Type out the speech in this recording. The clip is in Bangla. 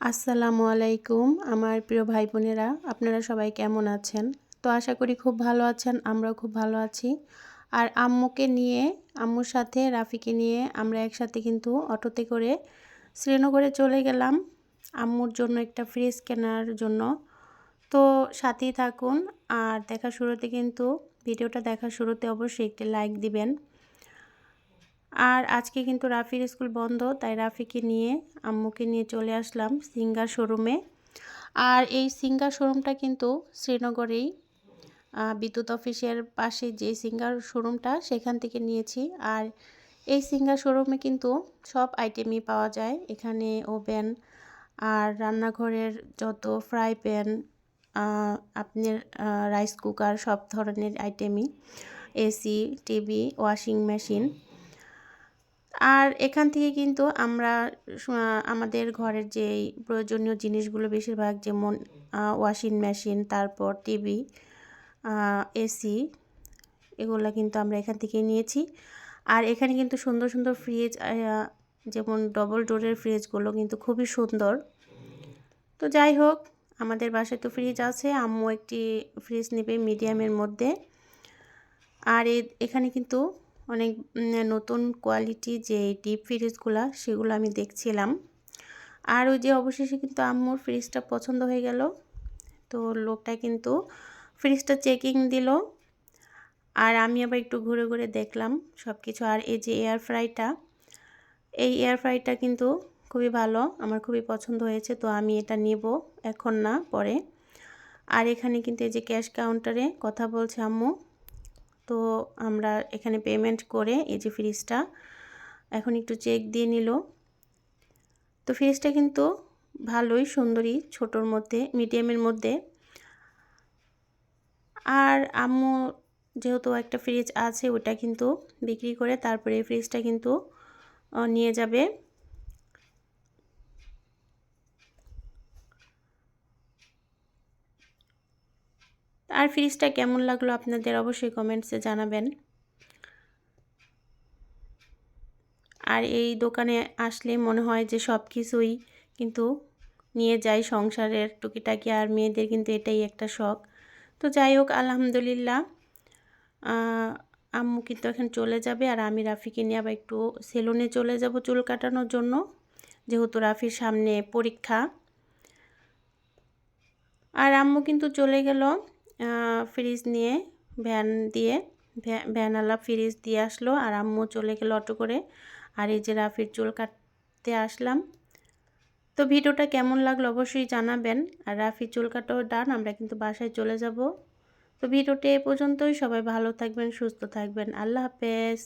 আসসালামু আলাইকুম, আমার প্রিয় ভাই বোনেরা আপনারা সবাই কেমন আছেন? তো আশা করি খুব ভালো আছেন, আমরাও খুব ভালো আছি। আর আম্মুকে নিয়ে, আম্মুর সাথে রাফিকে নিয়ে আমরা একসাথে কিন্তু অটোতে করে শ্রীনগরে চলে গেলাম, আম্মুর জন্য একটা ফ্রিজ কেনার জন্য। তো সাথেই থাকুন, আর দেখা শুরুতে কিন্তু, ভিডিওটা দেখা শুরুতে অবশ্যই একটি লাইক দিবেন। আর আজকে কিন্তু রাফির স্কুল বন্ধ, তাই রাফিকে নিয়ে, আম্মুকে নিয়ে চলে আসলাম সিঙ্গার শোরুমে। আর এই সিঙ্গার শোরুমটা কিন্তু শ্রীনগরেই বিদ্যুৎ অফিসের পাশে যে সিঙ্গার শোরুমটা সেখান থেকে নিয়েছি। আর এই সিঙ্গার শোরুমে কিন্তু সব আইটেমই পাওয়া যায়। এখানে ওভেন আর রান্নাঘরের যত ফ্রাই প্যান আপনার রাইস কুকার সব ধরনের আইটেমই এসি টিভি ওয়াশিং মেশিন আর এখান থেকে কিন্তু আমরা আমাদের ঘরের যে প্রয়োজনীয় জিনিসগুলো বেশিরভাগ যেমন ওয়াশিং মেশিন তারপর টিভি এসি এগুলো কিন্তু আমরা এখান থেকে নিয়েছি। আর এখানে কিন্তু সুন্দর সুন্দর ফ্রিজ যেমন ডবল ডোরের ফ্রিজগুলো কিন্তু খুবই সুন্দর। তো যাই হোক, আমাদের বাসায় তো ফ্রিজ আছে, আম্মু একটি ফ্রিজ নেবে মিডিয়ামের মধ্যে। আর এখানে কিন্তু অনেক নতুন কোয়ালিটি যে ডিপ ফ্রিজগুলো সেগুলো আমি দেখছিলাম। আর ওই যে অবশেষে কিন্তু আম্মুর ফ্রিজটা পছন্দ হয়ে গেল। তো লোকটা কিন্তু ফ্রিজটা চেকিং দিল। আর আমি আবার একটু ঘুরে ঘুরে দেখলাম সব কিছু আর এই যে এয়ার ফ্রাইটা এই এয়ার ফ্রাইটা কিন্তু খুবই ভালো, আমার খুবই পছন্দ হয়েছে। তো আমি এটা নেব এখন না, পরে। আর এখানে কিন্তু এই যে ক্যাশ কাউন্টারে কথা বলছে আম্মু। তো আমরা এখানে পেমেন্ট করে এই যে ফ্রিজটা এখন একটু চেক দিয়ে নিল। তো ফ্রিজটা কিন্তু ভালোই সুন্দরী ছোটোর মধ্যে মিডিয়ামের মধ্যে। আর আম্মু যেহেতু একটা ফ্রিজ আছে, ওটা কিন্তু বিক্রি করে তারপরে এই ফ্রিজটা কিন্তু নিয়ে যাবে। আর ফ্রিজটা কেমন লাগল আপনাদের অবশ্যই কমেন্টসে জানাবেন। আর এই দোকানে আসলে মনে হয় যে সব কিছুই কিন্তু নিয়ে যাই সংসারের টুকিটাকি, আর মেয়েদের কিন্তু এটাই একটা শখ। তো যাই হোক, আলহামদুলিল্লাহ আম্মু কিন্তু এখন চলে যাবে, আর আমি রাফিকে নিয়ে আবার একটু সেলুনে চলে যাব চুল কাটানোর জন্য, যেহেতু রাফির সামনে পরীক্ষা। আর আম্মু কিন্তু চলে গেল। ফ্রিজ নিয়ে ভ্যান দিয়ে ভ্যানওয়ালা ফ্রিজ দিয়ে আসলো আর আম্মু চলে গেল অটো করে। আর এই যে রাফির চুল কাটতে আসলাম। তো ভিডিওটা কেমন লাগল অবশ্যই জানাবেন। আর রাফি চুল কাটাও ডান, আমরা কিন্তু বাসায় চলে যাব। তো ভিডিওটি এ পর্যন্তই। সবাই ভালো থাকবেন, সুস্থ থাকবেন। আল্লাহ হাফেজ।